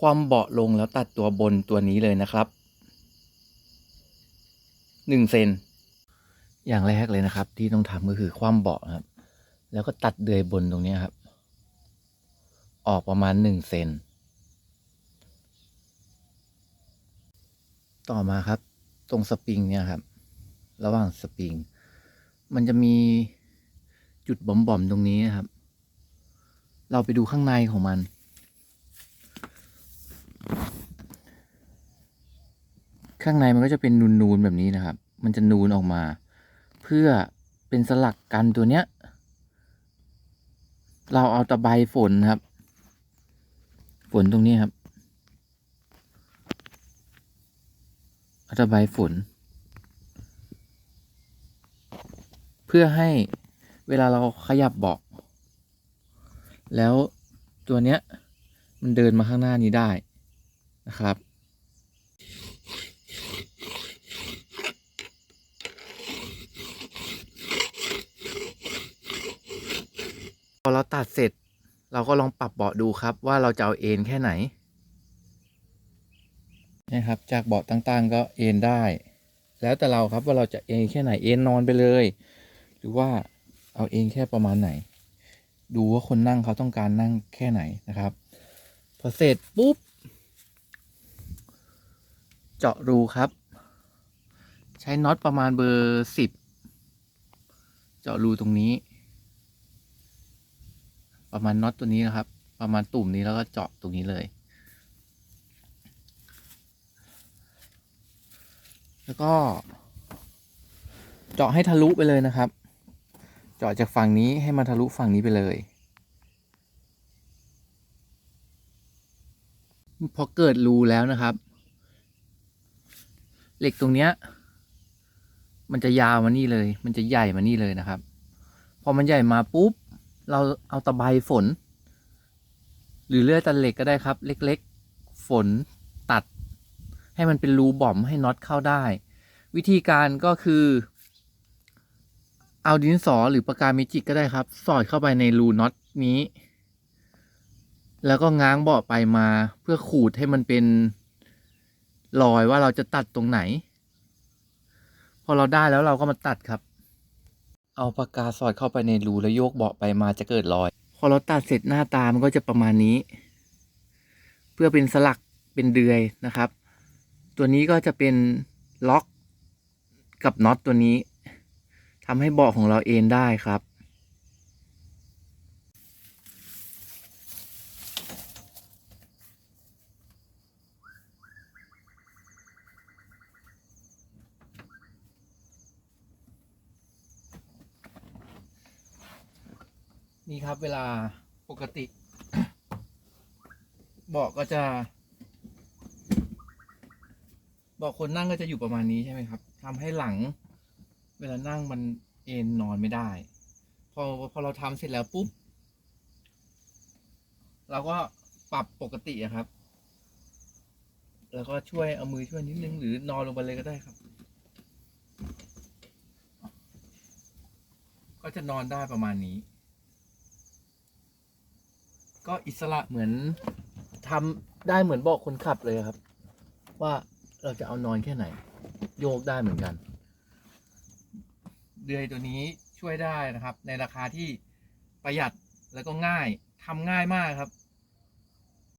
ความเบาะลงแล้วตัดตัวบนตัวนี้เลยนะครับหนึ่งเซนอย่างแรกเลยนะครับ ที่ต้องทำก็คือความเบาะครับ แล้วก็ตัดเดือยบนตรงนี้ครับ ออกประมาณหนึ่งเซนต่อมาครับ ตรงสปริงเนี่ยครับ ระหว่างสปริง มันจะมีจุดบ่อมๆตรงนี้นะครับ เราไปดูข้างในของมัน ข้างในมันก็จะเป็นนูนๆแบบนี้นะครับ มันจะนูนออกมา เพื่อเป็นสลักกันตัวเนี้ย เราเอาตะไบฝนครับ ฝนตรงนี้ครับเอาตะไบฝน เพื่อให้เวลาเราขยับเบาะแล้วตัวเนี้ยมันเดินมาข้างหน้านี้ได้นะครับ พอเราตัดเสร็จ เราก็ลองปรับเบาะดูครับ ว่าเราจะเอาเอนแค่ไหนนะครับ จากเบาะต่างๆ ก็เอนได้ แล้วแต่เราครับว่าเราจะเอนแค่ไหนเอนนอนไปเลย หรือว่าเอาเอนแค่ประมาณไหน ดูว่าคนนั่งเขาต้องการนั่งแค่ไหนนะครับ พอเสร็จปุ๊บ เจาะรูครับ ใช้น็อตประมาณเบอร์สิบเจาะรูตรงนี้ ประมาณน็อตตัวนี้นะครับ ประมาณตุ่มนี้แล้วก็เจาะตรงนี้เลย แล้วก็ เจาะให้ทะลุไปเลยนะครับ เจาะจากฝั่งนี้ให้มาทะลุฝั่งนี้ไปเลยพอเกิดรูแล้วนะครับ เหล็กตรงเนี้ย มันจะยาวมานี่เลย มันจะใหญ่มานี่เลยนะครับ พอมันใหญ่มาปุ๊บ เราเอาตะไบฝน หรือเลื่อยตัดเหล็กก็ได้ครับ เล็กๆ ฝนตัด ให้มันเป็นรูบ่อมให้น็อตเข้าได้ วิธีการก็คือ เอาดินสอหรือปากกาเมจิกก็ได้ครับ สอดเข้าไปในรูน็อตนี้ แล้วก็ง้างเบาะไปมาเพื่อขูดให้มันเป็นรอยว่าเราจะตัดตรงไหน พอเราได้แล้วเราก็มาตัดครับ เอาปากกาสอดเข้าไปในรูแล้วโยกเบาะไปมาจะเกิดรอย พอเราตัดเสร็จหน้าตามันก็จะประมาณนี้ เพื่อเป็นสลักเป็นเดือยนะครับ ตัวนี้ก็จะเป็นล็อกกับน็อตตัวนี้ทำให้เบาะของเราเอนได้ครับ นี่ครับเวลาปกติ เบาะก็จะเบาะคนนั่งก็จะอยู่ประมาณนี้ใช่ไหมครับทำให้หลัง เวลานั่งมันเอนนอนไม่ได้ พอพอเราทำเสร็จแล้วปุ๊บเราก็ปรับปกติอะครับ แล้วก็ช่วยเอามือช่วยนิดนึงหรือนอนลงไปเลยก็ได้ครับ ก็จะนอนได้ประมาณนี้ ก็อิสระเหมือนทำได้เหมือนบอกคนขับเลยครับ ว่าเราจะเอานอนแค่ไหน โยกได้เหมือนกัน เดือยตัวนี้ช่วยได้นะครับ ในราคาที่ประหยัดแล้วก็ง่ายทำง่ายมากครับ